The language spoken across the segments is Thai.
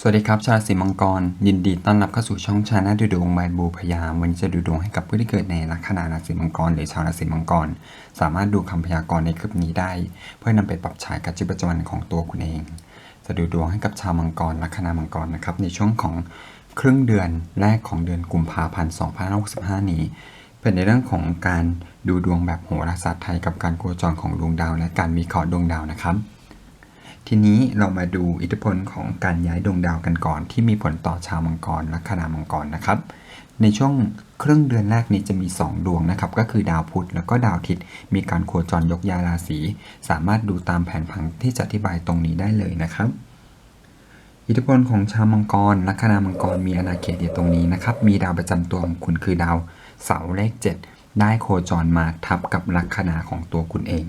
สวัสดีครับ ชาวราศีมังกร ยินดีต้อนรับเข้าสู่ช่องชาแนลดูดวงบายบูพยามวันนี้จะดูดวงให้กับผู้ที่เกิดในลัคนาราศีมังกรหรือชาวราศีมังกร สามารถดูคำพยากรณ์ในคลิปนี้ได้ เพื่อนำไปปรับใช้กับชีวิตประจำวันของตัวคุณเอง จะดูดวงให้กับชาวมังกรลัคนามังกรนะครับในช่วงของครึ่งเดือนแรกของเดือนกุมภาพันธ์2565 นี้ เป็นในเรื่องของการดูดวงแบบโหราศาสตร์ไทยกับการโคจรของดวงดาว และการวิเคราะห์ดวงดาวนะครับ ทีนี้เรามาดูอิทธิพลของการย้ายดวงดาวกันก่อน ที่มีผลต่อชาวมังกรละคณามังกรนะครับ ในช่วงครึ่งเดือนแรกนี้จะมี 2 ดวงนะครับ ก็คือดาวพุธแล้วก็ดาวอาทิตย์มีการโคจรยกย้ายราศีสามารถดูตามแผนผังที่จะอธิบายตรงนี้ได้เลยนะครับอิทธิพลของชาวมังกร ลัคนามังกรมีอาณาเขตอยู่ตรงนี้นะครับ มีดาวประจำตัวของคุณคือดาวเสาเลข 7 ได้โคจรมาทับกับลัคนาของตัวคุณเอง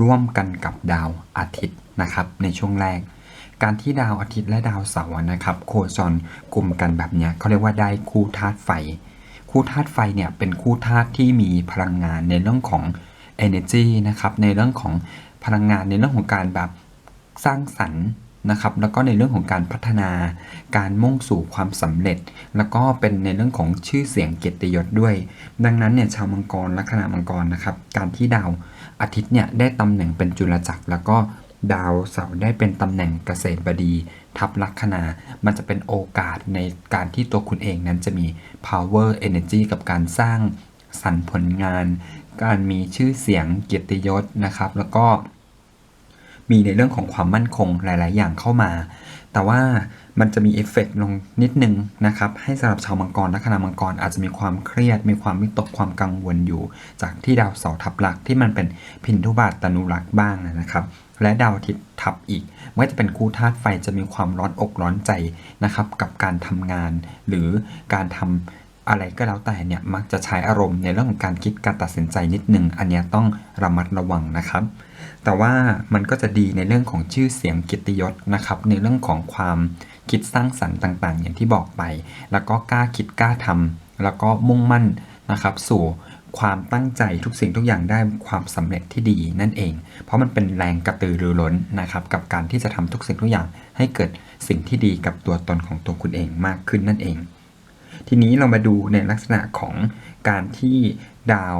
ร่วมกันกับดาวอาทิตย์ นะครับในช่วงแรก การที่ดาวอาทิตย์และดาวเสาร์นะครับ โคจรกลุ่มกันแบบนี้เขาเรียกว่าได้คู่ธาตุไฟ คู่ธาตุไฟเนี่ยเป็นคู่ธาตุที่มีพลังงานในเรื่องของ energy นะครับในเรื่องของพลังงานในเรื่องของการแบบสร้างสรรค์นะครับแล้วก็ในเรื่องของการพัฒนาการมุ่งสู่ความสำเร็จ แล้วก็เป็นในเรื่องของชื่อเสียงเกียรติยศด้วย ดังนั้นเนี่ยชาวมังกรลัคนามังกรนะครับการที่ดาวอาทิตย์เนี่ยได้ตำแหน่งเป็นจุลจักร แล้วก็ ดาวเสาร์ได้เป็นตำแหน่งเกษตรบดี ทับลัคนา มันจะเป็นโอกาสในการที่ตัวคุณเองนั้นจะมี power energy กับการสร้างสรรผลงาน การมีชื่อเสียงเกียรติยศนะครับ แล้วก็มีในเรื่องของความมั่นคงหลาย ๆ อย่างเข้ามา แต่ว่า มันจะมีเอฟเฟกต์ลงนิดนึงนะครับ ให้สำหรับชาวมังกรและคณามังกรอาจจะมีความเครียด มีความวิตกความกังวลอยู่ จากที่ดาวเสาร์ทับลักที่มันเป็นพินทุบาทตนุรักษ์บ้างนะครับ และดาวอาทิตย์ทับอีกไม่ว่าจะเป็นคู่ธาตุไฟจะมีความร้อนอกร้อนใจนะครับ กับการทำงาน หรือการทำอะไรก็แล้วแต่เนี่ยมักจะใช้อารมณ์ในเรื่องของการคิดการตัดสินใจนิดนึงอันนี้ต้องระมัดระวังนะครับ แต่ว่ามันก็จะดีในเรื่องของชื่อเสียงกียรติยศนะครับ ในเรื่องของความคิดสร้างสรรค์ต่าง ๆ อย่างที่บอกไป แล้วก็กล้าคิดกล้าทำแล้วก็มุ่งมั่นนะครับ สู่ความตั้งใจทุกสิ่งทุกอย่างได้ความสำเร็จที่ดีนั่นเอง เพราะมันเป็นแรงกระตือรือร้นนะครับ กับการที่จะทำทุกสิ่งทุกอย่างให้เกิดสิ่งที่ดีกับตัวตนของตัวคุณเองมากขึ้นนั่นเอง ทีนี้เรามาดูในลักษณะของการที่ดาว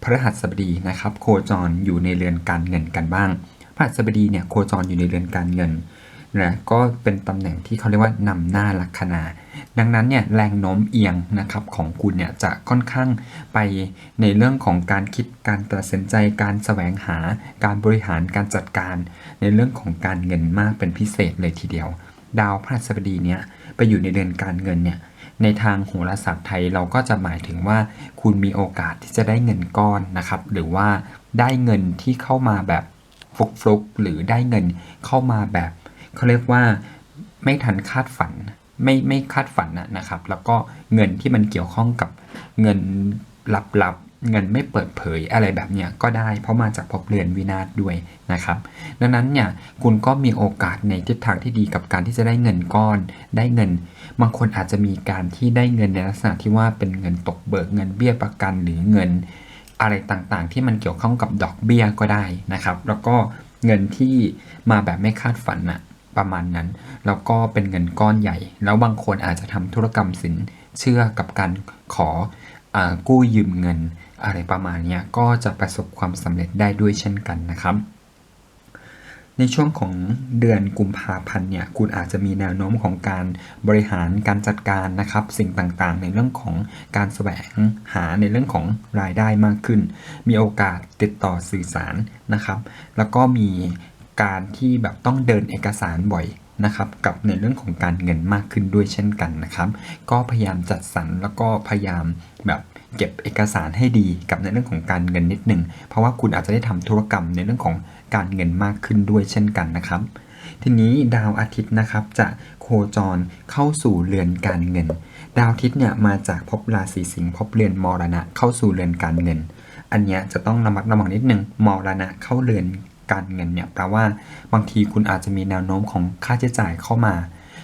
เอ่อพฤหัสบดีนะครับ โคจรอยู่ในเรือนการเงินกันบ้างพฤหัสบดีเนี่ยโคจรอยู่ในเรือนการเงินนะก็เป็นตำแหน่งที่เขาเรียกว่านำหน้าลัคนา ดังนั้นเนี่ยแรงโน้มเอียงนะครับของคุณเนี่ยจะค่อนข้างไปในเรื่องของการคิดการตัดสินใจการแสวงหา การบริหารการจัดการ ในเรื่องของการเงินมากเป็นพิเศษเลยทีเดียว ดาวพฤหัสบดีเนี่ยไปอยู่ในเดือนการเงินเนี่ย ในทางโหราศาสตร์ไทยเราก็จะหมายถึงว่า คุณมีโอกาสที่จะได้เงินก้อนนะครับ หรือว่าได้เงินที่เข้ามาแบบฟลุกๆหรือได้เงินเข้ามาแบบเขาเรียกว่าไม่ทันคาดฝันไม่ไม่คาดฝันนะนะครับ แล้วก็เงินที่มันเกี่ยวข้องกับเงินลับๆ เงินไม่เปิดเผยอะไรแบบเนี้ยก็ได้ เพราะมาจากภพเรือนวินาศด้วยนะครับ ดังนั้นเนี่ยคุณก็มีโอกาสในทิศทางที่ดีกับการที่จะได้เงินก้อน ได้เงิน บางคนอาจจะมีการที่ได้เงินในลักษณะที่ว่าเป็นเงินตกเบิกเงินเบี้ยประกันหรือเงิน อะไรต่างๆ ที่มันเกี่ยวข้องกับดอกเบี้ยก็ได้นะครับ แล้วก็เงินที่มาแบบไม่คาดฝันอะประมาณนั้นแล้วก็เป็นเงินก้อนใหญ่ แล้วบางคนอาจจะทำธุรกรรมสินเชื่อกับการขออากู้ยืมเงิน อะไรประมาณนี้ก็จะประสบความสำเร็จได้ด้วยเช่นกันนะครับ ในช่วงของเดือนกุมภาพันธ์เนี่ยคุณอาจจะมีแนวโน้มของการบริหารการจัดการนะครับ สิ่งต่างๆ ในเรื่องของการแสวงหาในเรื่องของรายได้มากขึ้น มีโอกาสติดต่อสื่อสารนะครับ แล้วก็มีการที่แบบต้องเดินเอกสารบ่อยนะครับกับในเรื่องของการเงินมากขึ้นด้วยเช่นกันนะครับ ก็พยายามจัดสรรแล้วก็พยายามแบบ เก็บเอกสารให้ดีกับในเรื่องของการเงินนิดหนึ่งเพราะว่าคุณอาจจะได้ทำธุรกรรมในเรื่องของการเงินมากขึ้นด้วยเช่นกันนะครับ ทีนี้ดาวอาทิตย์นะครับจะโคจรเข้าสู่เรือนการเงิน ดาวอาทิตย์เนี่ยมาจากภพราศีสิงห์ภพเรือนมรณะเข้าสู่เรือนการเงิน อันนี้จะต้องระมัดระวังนิดนึงมรณะเข้าเรือนการเงินเนี่ยแปลว่าบางทีคุณอาจจะมีแนวโน้มของค่าใช้จ่ายเข้ามา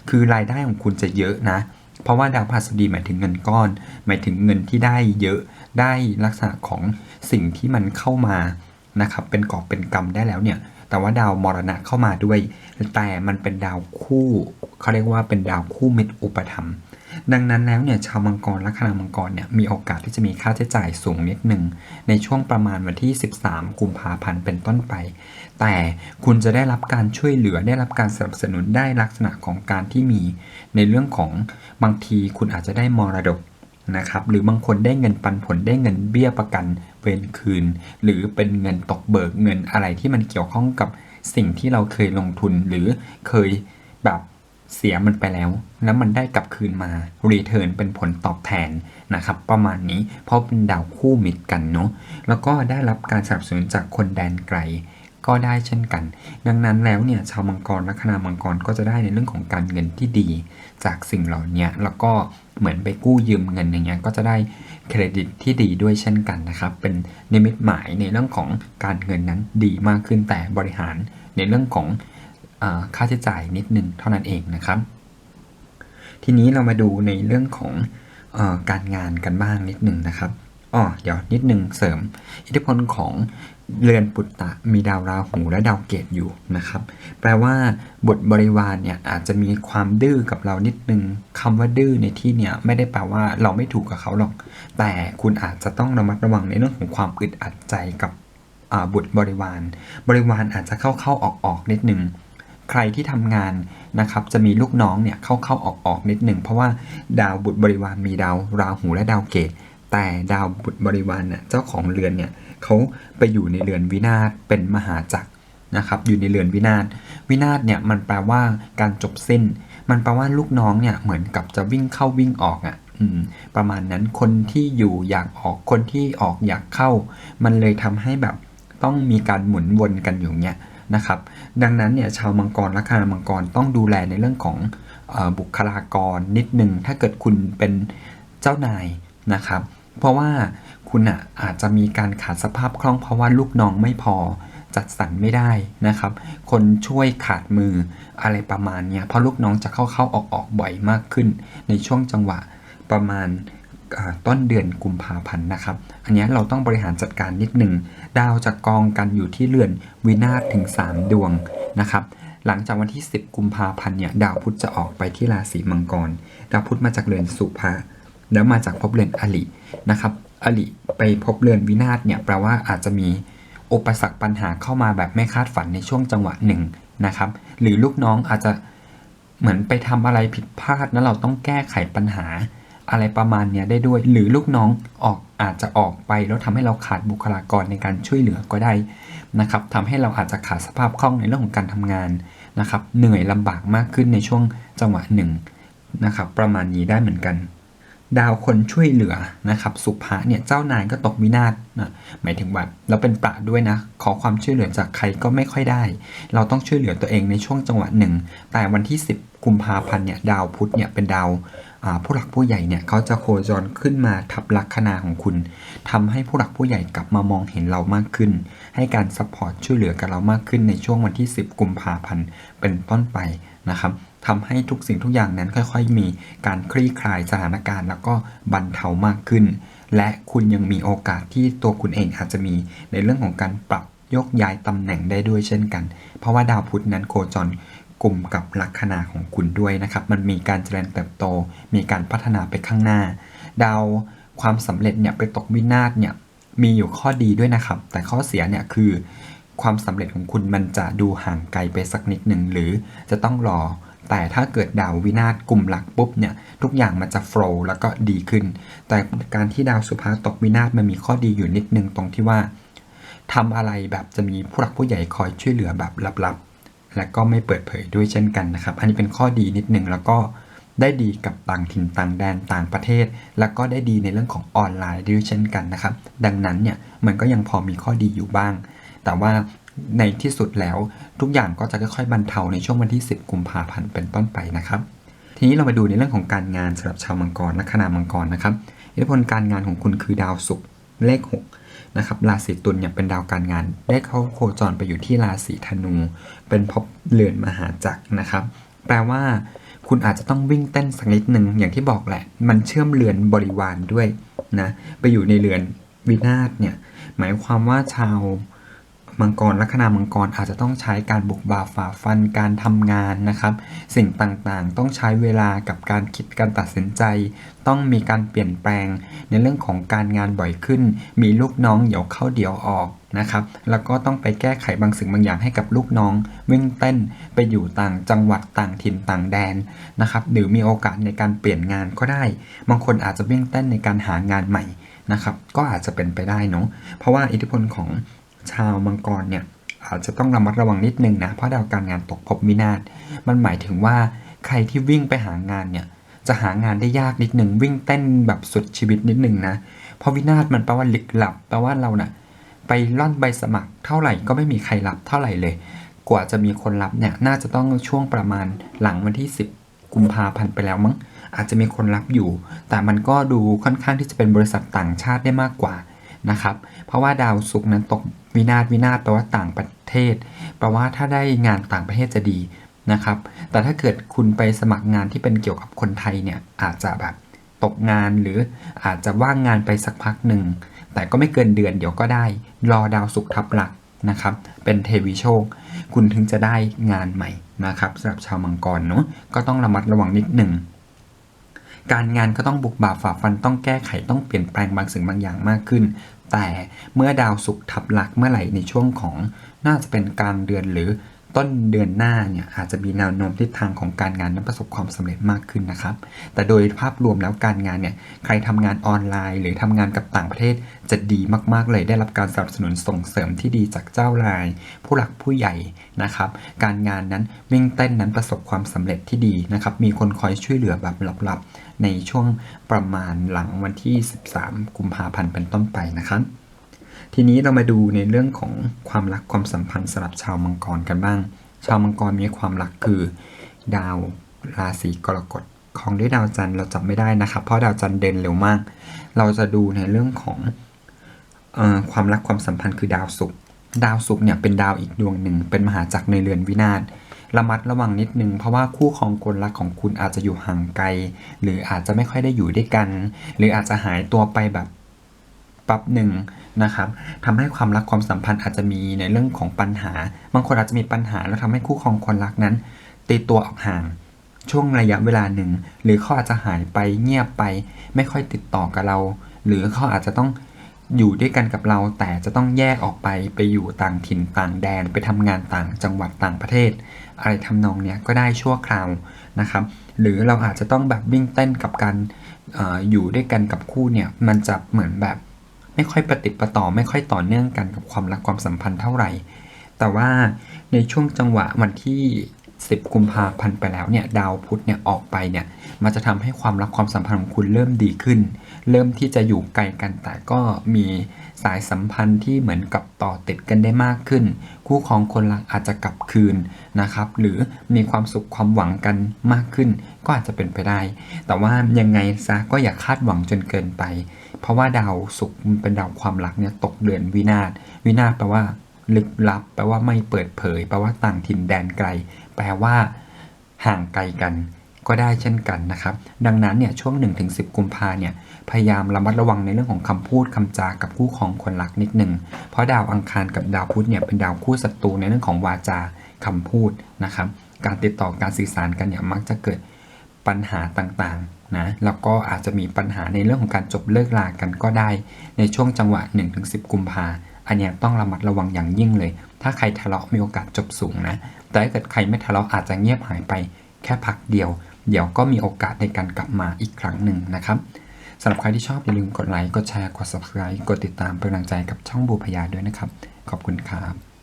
คือรายได้ของคุณจะเยอะนะ เพราะว่าดาวพฤหัสบดีหมายถึงเงินก้อน หมายถึงเงินที่ได้เยอะได้ลักษณะของสิ่งที่มันเข้ามานะครับเป็นกอบเป็นกำได้แล้วเนี่ยแต่ว่าดาวมรณะเข้ามาด้วย แต่มันเป็นดาวคู่เขาเรียกว่าเป็นดาวคู่มิตรอุปถัมดังนั้นแล้วเนี่ยชาวมังกรลัคนามังกรเนี่ยมีโอกาสที่จะมีค่าใช้จ่ายสูงนิดหนึ่งในช่วงประมาณวันที่ 13 กุมภาพันธ์เป็นต้นไป แต่คุณจะได้รับการช่วยเหลือได้รับการสนับสนุนได้ลักษณะของการที่มี ในเรื่องของบางทีคุณอาจจะได้มรดกนะครับหรือบางคนได้เงินปันผลได้เงินเบี้ยประกันเวรคืน หรือเป็นเงินตกเบิกเงินอะไรที่มันเกี่ยวข้องกับสิ่งที่เราเคยลงทุนหรือเคยแบบเสียมันไปแล้ว แล้วมันได้กลับคืนมารีเทิร์นเป็นผลตอบแทนนะครับ ประมาณนี้เพราะเป็นดาวคู่มิตรกันเนาะแล้วก็ได้รับการสนับสนุนจากคนแดนไกล ก็ได้เช่นกัน ดังนั้นแล้วเนี่ยชาวมังกรลัคนามังกรก็จะได้ในเรื่องของการเงินที่ดี จากสิ่งเหล่านี้แล้วก็เหมือนไปกู้ยืมเงินอย่างเงี้ยก็จะได้เครดิตที่ดีด้วยเช่นกันนะครับ เป็นนิมิตหมายในเรื่องของการเงินนั้นดีมากขึ้นแต่บริหารในเรื่องของอค่าใช้จ่ายนิดนึงเท่านั้นเองนะครับ ทีนี้เรามาดูในเรื่องของอการงานกันบ้างนิดนึงนะครับอ๋อเดี๋ยวนิดนึงเสริม อิทธิพลของ เรือนปุตตะมีดาวราหูและดาวเกตอยู่นะครับ แปลว่าบทบริวารเนี่ยอาจจะมีความดื้อกับเรานิดนึงคำว่าดื้อในที่เนี่ยไม่ได้แปลว่าเราไม่ถูกกับเขาหรอก แต่คุณอาจจะต้องระมัดระวังในเรื่องของความอึดอัดใจกับบุตรบริวาร บริวารอาจจะเข้าเข้าออกๆนิดนึงใครที่ทำงานนะครับจะมีลูกน้องเนี่ยเข้าเข้าออกออกๆนิดหนึ่งเพราะว่าดาวบุตรบริวารมีดาวราหูและดาวเกต แต่ดาวบุตรบริวารเนี่ยเจ้าของเรือนเนี่ยเขาไปอยู่ในเรือนวินาศเป็นมหาจักรนะครับอยู่ในเรือนวินาศวินาศเนี่ยมันแปลว่าการจบสิ้น มันแปลว่าลูกน้องเนี่ยเหมือนกับจะวิ่งเข้าวิ่งออกอะ่ะประมาณนั้นคนที่อยู่อยากออกคนที่ออกอยากเข้า มันเลยทำให้แบบต้องมีการหมุนวนกันอยู่เนี้ยนะครับ ดังนั้นเนี่ยชาวมังกรลัคนามังกรต้องดูแลในเรื่องของอบุคลากรนิดนึงถ้าเกิดคุณเป็นเจ้านายนะครับ เพราะว่าคุณอะอาจจะมีการขาดสภาพคล่องเพราะว่าลูกน้องไม่พอจัดสรรไม่ได้นะครับ คนช่วยขาดมืออะไรประมาณเนี้ยเพราะลูกน้องจะเข้าเข้าออกออกบ่อยมากขึ้น ในช่วงจังหวะประมาณต้นเดือนกุมภาพันธ์นะครับ อันนี้เราต้องบริหารจัดการนิดหนึ่ง ดาวจะกองกันอยู่ที่เรือนวินาศถึง 3 ดวงนะครับ หลังจากวันที่ 10 กุมภาพันธ์เนี่ย ดาวพุธจะออกไปที่ราศีมังกร ดาวพุธมาจากเรือนสุภะ แล้วมาจากภพเรือนอลินะครับอลิไปพบเรือนวินาศเนี่ยแปลว่าอาจจะมีอุปสรรคปัญหาเข้ามาแบบไม่คาดฝันในช่วงจังหวะหนึ่งนะครับ หรือลูกน้องอาจจะเหมือนไปทำอะไรผิดพลาดแล้วเราต้องแก้ไขปัญหา อะไรประมาณเนี้ยได้ด้วย หรือลูกน้องออกอาจจะออกไปแล้วทำให้เราขาดบุคลากรในการช่วยเหลือก็ได้นะครับทำให้เราอาจจะขาดสภาพคล่องในเรื่องของการทำงานนะครับ เหนื่อยลำบากมากขึ้นในช่วงจังหวะหนึ่งนะครับ ประมาณนี้ได้เหมือนกัน ดาวคนช่วยเหลือนะครับสุภะเนี่ยเจ้านายก็ตกวินาศนะหมายถึงว่าเราเป็นประด้วยนะ ขอความช่วยเหลือจากใครก็ไม่ค่อยได้ เราต้องช่วยเหลือตัวเองในช่วงจังหวะหนึ่ง แต่วันที่ 10กุมภาพันธ์เนี่ยดาวพุธเนี่ยเป็นดาวผู้หลักผู้ใหญ่เนี่ยเขาจะโคจรขึ้นมาทับลัคนาของคุณทำให้ผู้หลักผู้ใหญ่กลับมามองเห็นเรามากขึ้น ให้การซัพพอร์ตช่วยเหลือกับเรามากขึ้นในช่วงวันที่ 10กุมภาพันธ์เป็นต้นไปนะครับ ทำให้ทุกสิ่งทุกอย่างนั้นค่อยๆ มีการคลี่คลายสถานการณ์ แล้วก็บรรเทามากขึ้น และคุณยังมีโอกาสที่ตัวคุณเองอาจจะมีในเรื่องของการปรับยกย้ายตำแหน่งได้ด้วยเช่นกัน เพราะว่าดาวพุธนั้นโคจรกลุ่มกับลัคนาของคุณด้วยนะครับ มันมีการเจริญเติบโต มีการพัฒนาไปข้างหน้า ดาวความสำเร็จเนี่ยไปตกวินาศเนี่ยมีอยู่ข้อดีด้วยนะครับ แต่ข้อเสียเนี่ยคือ ความสำเร็จของคุณมันจะดูห่างไกลไปสักนิดหนึ่งหรือจะต้องรอ แต่ถ้าเกิดดาววินาศกลุ่มหลักปุ๊บเนี่ยทุกอย่างมันจะโฟล์แล้วก็ดีขึ้น แต่การที่ดาวสุภาตกวินาศมันมีข้อดีอยู่นิดนึงตรงที่ว่าทำอะไรแบบจะมีผู้หลักผู้ใหญ่คอยช่วยเหลือแบบลับๆ และก็ไม่เปิดเผยด้วยเช่นกันนะครับ อันนี้เป็นข้อดีนิดนึงแล้วก็ได้ดีกับต่างถิ่นต่างแดนต่างประเทศ แล้วก็ได้ดีในเรื่องของออนไลน์ด้วยเช่นกันนะครับ ดังนั้นเนี่ยมันก็ยังพอมีข้อดีอยู่บ้าง แต่ว่า ในที่สุดแล้วทุกอย่างก็จะค่อยๆบรรเทาในช่วงวันที่ 10 กุมภาพันธ์เป็นต้นไปนะครับ ทีนี้เรามาดูในเรื่องของการงานสำหรับชาวมังกรลัคนามังกรนะครับอิทธิพลการงานของคุณคือดาวศุกร์เลข 6 นะครับ ราศีตุลเนี่ยเป็นดาวการงาน ได้เข้าโคจรไปอยู่ที่ราศีธนู เป็นภพเรือนมหาจักรนะครับ แปลว่าคุณอาจจะต้องวิ่งเต้นสักนิดหนึ่งอย่างที่บอกแหละ มันเชื่อมเรือนบริวารด้วยนะ ไปอยู่ในเรือนวินาศเนี่ย หมายความว่าชาว มังกรลัคนามังกรอาจจะต้องใช้การบุกบ่าฝ่าฟันการทำงานนะครับ สิ่งต่างๆ ต้องใช้เวลากับการคิดการตัดสินใจ ต้องมีการเปลี่ยนแปลง ในเรื่องของการงานบ่อยขึ้น มีลูกน้องเดี๋ยวเข้าเดี๋ยวออกนะครับแล้วก็ต้องไปแก้ไขบางสิ่งบางอย่างให้กับลูกน้อง วิ่งเต้นไปอยู่ต่างจังหวัดต่างถิ่นต่างแดนนะครับหรือมีโอกาสในการเปลี่ยนงานก็ได้ บางคนอาจจะวิ่งเต้นในการหางานใหม่นะครับก็อาจจะเป็นไปได้เนาะเพราะว่าอิทธิพลของ ชาวมังกรเนี่ยอาจจะต้องระมัดระวังนิดนึงนะ เพราะดาวการงานตกภพวินาศมันหมายถึงว่าใครที่วิ่งไปหางานเนี่ยจะหางานได้ยากนิดหนึ่งวิ่งเต้นแบบสุดชีวิตนิดหนึ่งนะ เพราะวินาศมันแปลว่าลึกลับแปลว่าเราน่ะไปล่อนใบสมัครเท่าไหร่ก็ไม่มีใครรับเท่าไหร่เลย กว่าจะมีคนรับเนี่ยน่าจะต้องช่วงประมาณหลังวันที่ 10 กุมภาพันธ์ไปแล้วมั้งอาจจะมีคนรับอยู่ แต่มันก็ดูค่อนข้างที่จะเป็นบริษัทต่างชาติได้มากกว่า นะครับ เพราะว่าดาวศุกร์นั้นตกวินาศวินาศแปลว่าต่างประเทศแปลว่าถ้าได้งานต่างประเทศจะดีนะครับ แต่ถ้าเกิดคุณไปสมัครงานที่เป็นเกี่ยวกับคนไทยเนี่ยอาจจะแบบตกงานหรืออาจจะว่างงานไปสักพักหนึ่ง แต่ก็ไม่เกินเดือนเดี๋ยวก็ได้ รอดาวศุกร์ทับหลักนะครับ เป็นเทวีโชค คุณถึงจะได้งานใหม่นะครับสำหรับชาวมังกรเนาะก็ต้องระมัดระวังนิดหนึ่ง การงานก็ต้องบุกบ่าฝ่าฟันต้องแก้ไขต้องเปลี่ยนแปลงบางสิ่งบางอย่างมากขึ้น แต่เมื่อดาวศุกร์ทับหลักเมื่อไหร่ในช่วงของน่าจะเป็นกลางเดือนหรือ ต้นเดือนหน้าเนี่ยอาจจะมีแนวโน้มทิศทางของการงานนั้นประสบความสำเร็จมากขึ้นนะครับ แต่โดยภาพรวมแล้วการงานเนี่ยใครทำงานออนไลน์ หรือทำงานกับต่างประเทศจะดีมากๆเลยได้รับการสนับสนุนส่งเสริมที่ดีจากเจ้าราย ผู้หลักผู้ใหญ่นะครับ การงานนั้นวิ่งเต้นนั้นประสบความสำเร็จที่ดีนะครับมีคนคอยช่วยเหลือแบบลับๆในช่วงประมาณหลังวันที่ 13 กุมภาพันธ์เป็นต้นไปนะครับ ทีนี้เรามาดูในเรื่องของความรักความสัมพันธ์สำหรับชาวมังกรกันบ้าง ชาวมังกรมีความรักคือ ดาวราศีกรกฎของด้วยดาวจันทร์เราจับไม่ได้นะครับ เพราะดาวจันทร์เด่นเร็วมาก เราจะดูในเรื่องของออความรักความสัมพันธ์คือดาวศุกร์ดาวศุกร์เนี่ยเป็นดาวอีกดวงหนึ่ง เป็นมหาจักรในเรือนวินาศระมัดระวังนิดนึง เพราะว่าคู่ครองคนรักของคุณอาจจะอยู่ห่างไกล หรืออาจจะไม่ค่อยได้อยู่ด้วยกัน หรืออาจจะหายตัวไปแบบแป๊บหนึ่ง นะครับทำให้ความรักความสัมพันธ์อาจจะมีในเรื่องของปัญหา บางคนอาจจะมีปัญหาแล้วทำให้คู่ครองคนรักนั้น ตีตัวออกห่าง ช่วงระยะเวลาหนึ่ง หรือเขาอาจจะหายไปเงียบไป ไม่ค่อยติดต่อกับเรา หรือเขาอาจจะต้องอยู่ด้วยกันกับเราแต่จะต้องแยกออกไปไปอยู่ต่างถิ่นต่างแดนไปทำงานต่างจังหวัดต่างประเทศ อะไรทำนองเนี้ยก็ได้ชั่วคราวนะครับ หรือเราอาจจะต้องแบบวิ่งเต้นกับการอออยู่ด้วยกันกับคู่เนี่ยมันจะเหมือนแบบ ไม่ค่อยประติดประต่อไม่ค่อยต่อเนื่องกันกับความรักความสัมพันธ์เท่าไหร่ แต่ว่าในช่วงจังหวะวันที่ 10 กุมภาพันธ์ไปแล้วเนี่ยดาวพุธเนี่ยออกไปเนี่ยมันจะทำให้ความรักความสัมพันธ์ของคุณเริ่มดีขึ้น เริ่มที่จะอยู่ไกลกันแต่ก็มีสายสัมพันธ์ที่เหมือนกับต่อติดกันได้มากขึ้น คู่ครองคนรักอาจจะกลับคืนนะครับ หรือมีความสุขความหวังกันมากขึ้น ก็อาจจะเป็นไปได้ แต่ว่ายังไงซะก็อย่าคาดหวังจนเกินไป เพราะว่าดาวศุกร์เป็นดาวความรักเนี่ยตกเดือนวินาศวินาศแปลว่าลึกลับ แปลว่าไม่เปิดเผย แปลว่าต่างถิ่นแดนไกล แปลว่า ห่างไกลกันก็ได้เช่นกันนะครับ ดังนั้นเนี่ยช่วง 1-10 กุมภาเนี่ยพยายามระมัดระวังในเรื่องของคำพูดคำจากับคู่ของคนรักนิดหนึ่ง เพราะดาวอังคารกับดาวพุธเนี่ยเป็นดาวคู่ศัตรูในเรื่องของวาจาคำพูดนะครับ การติดต่อการสื่อสารกันเนี่ยมักจะเกิด ปัญหาต่างๆนะแล้วก็อาจจะมีปัญหาในเรื่องของการจบเลิกลากันก็ได้ ในช่วงจังหวะ 1-10 กุมภาอันนี้ต้องระมัดระวังอย่างยิ่งเลย ถ้าใครทะเลาะมีโอกาสจบสูงนะ แต่ถ้าเกิดใครไม่ทะเลาะอาจจะเงียบหายไปแค่พักเดียว เดี๋ยวก็มีโอกาสในการกลับมาอีกครั้งหนึ่งนะครับสำหรับใครที่ชอบอย่าลืมกดไลค์ กดแชร์ กด subscribe กดติดตามเป็นกำลังใจกับช่องบูพยาด้วยนะครับ ขอบคุณครับ